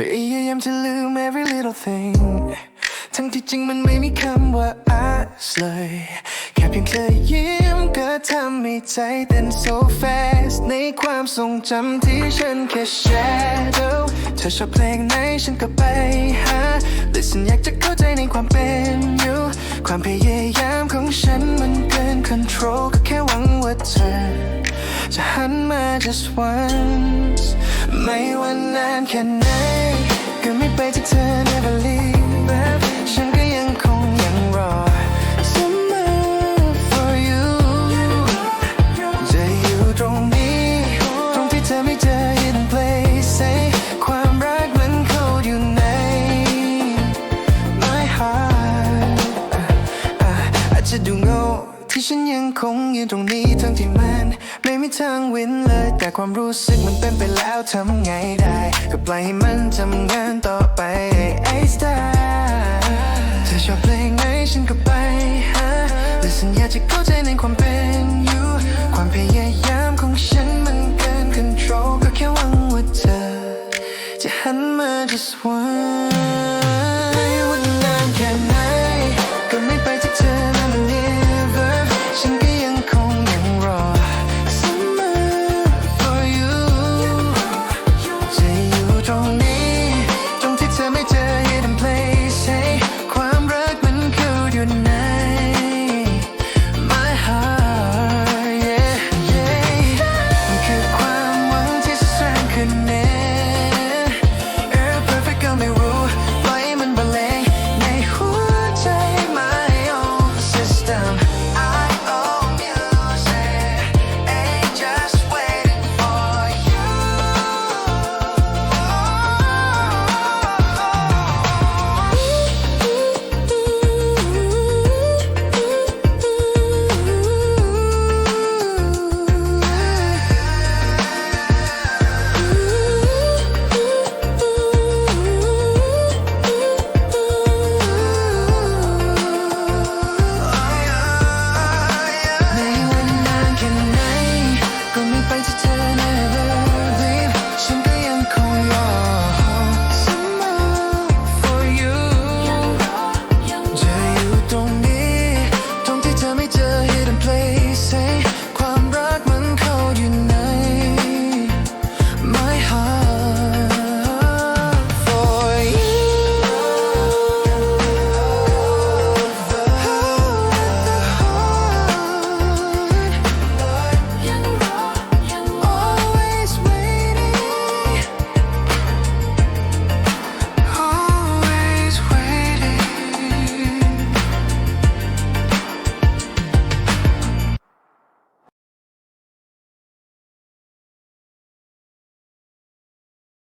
พยายามจะลืม every little thing ทั้งที่จริงมันไม่มีคำว่า us เลย แค่เพียงเธอยิ้มก็ทำให้ใจเต้น so fast ในความทรงจำที่ฉันแค่ shadow เธอชอบเพลงไหนฉันก็ไปหา listen อยากจะเข้าใจในความเป็นอยู่ ความพยายามของฉันมันเกิน control ก็แค่หวังว่าเธอ จะหันมา just once ไม่ว่านานแค่ไหนก็ไม่ไปที่เธอ never leave ฉันก็ยังคงยังรอ summer for you จะอยู่ตรงนี้ ตรงที่เธอไม่เจอ hidden place ให้ความรักมันเข้าอยู่ใน my heart อะอะอาจจะดูโง่ที่ฉันยังคงยืนตรงนี้ทั้งที่มัน ไม่มีทางวินเลย แต่ความรู้สึกมันเป็นไปแล้วทำไงได้ ก็ปล่อยให้มันทำงานต่อไปไอ้สตาร์เธอชอบเพลงไหนฉันก็ไปหาแต่สัญญาจะเข้าใจในความเป็นอยู่ ความพยายามของฉันมันเกิน control ก็แค่หวังว่าเธอ จะหันมา just one